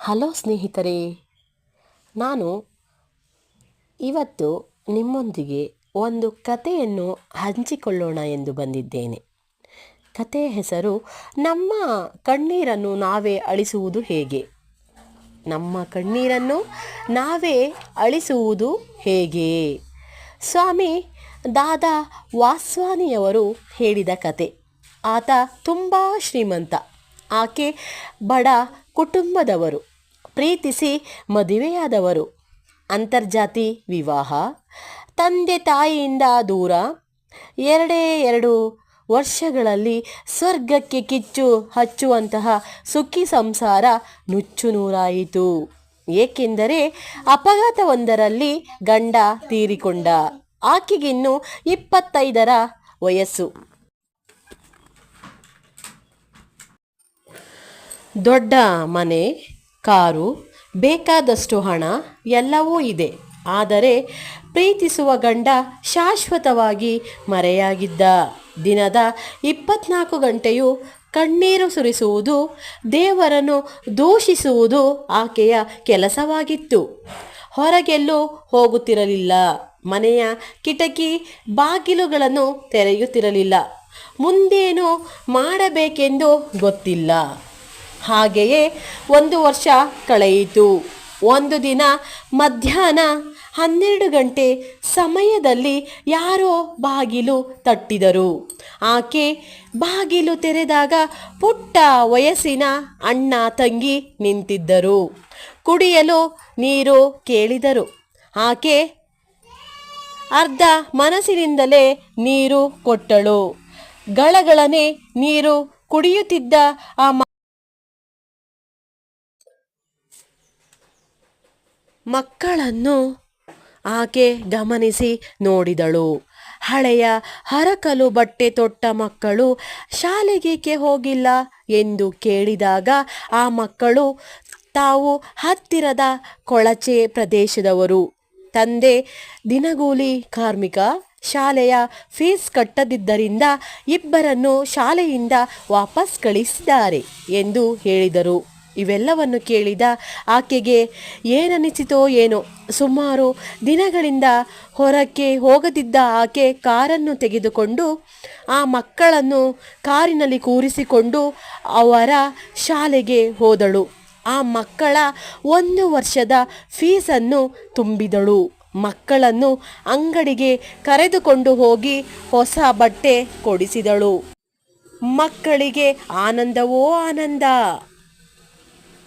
Hello ಸ್ನೇಹಿತರೆ, ನಾನು ಇವತ್ತು ನಿಮ್ಮೊಂದಿಗೆ ಒಂದು ಕಥೆಯನ್ನು ಹಂಚಿಕೊಳ್ಳೋಣ ಎಂದು ಬಂದಿದ್ದೇನೆ. ಕಥೆಯ ಹೆಸರು, ನಮ್ಮ ಕಣ್ಣೀರನ್ನು ನಾವೇ ಅಳಿಸುವುದು ಹೇಗೆ? ನಮ್ಮ ಕಣ್ಣೀರನ್ನು ನಾವೇ ಅಳಿಸುವುದು ಹೇಗೆ? ಸ್ವಾಮಿ ದಾದಾ ವಾಸ್ವಾನಿಯವರು ಹೇಳಿದ ಕತೆ ಆತ ತುಂಬ ಶ್ರೀಮಂತ. ಆಕೆ ಬಡ ಕುಟುಂಬದವರು. ಪ್ರೀತಿಸಿ ಮದುವೆಯಾದವರು. ಅಂತರ್ಜಾತಿ ವಿವಾಹ, ತಂದೆ ತಾಯಿಯಿಂದ ದೂರ, ಎರಡೇ ಎರಡು ವರ್ಷಗಳಲ್ಲಿ ಸ್ವರ್ಗಕ್ಕೆ ಕಿಚ್ಚು ಹಚ್ಚುವಂತಹ ಸುಖಿ ಸಂಸಾರ ನುಚ್ಚು ನೂರಾಯಿತು. ಏಕೆಂದರೆ ಅಪಘಾತವೊಂದರಲ್ಲಿ ಗಂಡ ತೀರಿಕೊಂಡ. ಆಕೆಗಿನ್ನು ಇಪ್ಪತ್ತೈದರ ವಯಸ್ಸು. ದೊಡ್ಡ ಮನೆ ಕಾರು, ಬೇಕಾದಷ್ಟು ಹಣ ಎಲ್ಲವೂ ಇದೆ. ಆದರೆ ಪ್ರೀತಿಸುವ ಗಂಡ ಶಾಶ್ವತವಾಗಿ ಮರೆಯಾಗಿದ್ದ ದಿನದ ಇಪ್ಪತ್ನಾಲ್ಕು ಗಂಟೆಯು ಕಣ್ಣೀರು ಸುರಿಸುವುದು, ದೇವರನ್ನು ದೂಷಿಸುವುದು ಆಕೆಯ ಕೆಲಸವಾಗಿತ್ತು. ಹೊರಗೆಲ್ಲೂ ಹೋಗುತ್ತಿರಲಿಲ್ಲ. ಮನೆಯ ಕಿಟಕಿ ಬಾಗಿಲುಗಳನ್ನು ತೆರೆಯುತ್ತಿರಲಿಲ್ಲ. ಮುಂದೇನು ಮಾಡಬೇಕೆಂದು ಗೊತ್ತಿಲ್ಲ. ಹಾಗೆಯೇ ಒಂದು ವರ್ಷ ಕಳೆಯಿತು. ಒಂದು ದಿನ ಮಧ್ಯಾಹ್ನ ಹನ್ನೆರಡು ಗಂಟೆ ಸಮಯದಲ್ಲಿ ಯಾರೋ ಬಾಗಿಲು ತಟ್ಟಿದರು. ಆಕೆ ಬಾಗಿಲು ತೆರೆದಾಗ ಪುಟ್ಟ ವಯಸ್ಸಿನ ಅಣ್ಣ ತಂಗಿ ನಿಂತಿದ್ದರು. ಕುಡಿಯಲು ನೀರು ಕೇಳಿದರು. ಆಕೆ ಅರ್ಧ ಮನಸ್ಸಿನಿಂದಲೇ ನೀರು ಕೊಟ್ಟಳು. ಗಳಗಳನೆ ನೀರು ಕುಡಿಯುತ್ತಿದ್ದ ಆ ಮಕ್ಕಳನ್ನು ಆಕೆ ಗಮನಿಸಿ ನೋಡಿದಳು. ಹಳೆಯ ಹರಕಲು ಬಟ್ಟೆ ತೊಟ್ಟ ಮಕ್ಕಳು ಶಾಲೆಗೇಕೆ ಹೋಗಿಲ್ಲ ಎಂದು ಕೇಳಿದಾಗ ಆ ಮಕ್ಕಳು ತಾವು ಹತ್ತಿರದ ಕೊಳಚೆ ಪ್ರದೇಶದವರು. ತಂದೆ ದಿನಗೂಲಿ ಕಾರ್ಮಿಕ, ಶಾಲೆಯ ಫೀಸ್ ಕಟ್ಟದಿದ್ದರಿಂದ ಇಬ್ಬರನ್ನು ಶಾಲೆಯಿಂದ ವಾಪಸ್ ಕಳಿಸಿದ್ದಾರೆ ಎಂದು ಹೇಳಿದರು. ಇವೆಲ್ಲವನ್ನು ಕೇಳಿದ ಆಕೆಗೆ ಏನನಿಸಿತೋ ಏನೋ. ಸುಮಾರು ದಿನಗಳಿಂದ ಹೊರಕ್ಕೆ ಹೋಗದಿದ್ದ ಆಕೆ ಕಾರನ್ನು ತೆಗೆದುಕೊಂಡು ಆ ಮಕ್ಕಳನ್ನು ಕಾರಿನಲ್ಲಿ ಕೂರಿಸಿಕೊಂಡು ಅವರ ಶಾಲೆಗೆ ಹೋದಳು. ಆ ಮಕ್ಕಳ ಒಂದು ವರ್ಷದ ಫೀಸನ್ನು ತುಂಬಿದಳು. ಮಕ್ಕಳನ್ನು ಅಂಗಡಿಗೆ ಕರೆದುಕೊಂಡು ಹೋಗಿ ಹೊಸ ಬಟ್ಟೆ ಕೊಡಿಸಿದಳು. ಮಕ್ಕಳಿಗೆ ಆನಂದವೋ ಆನಂದ.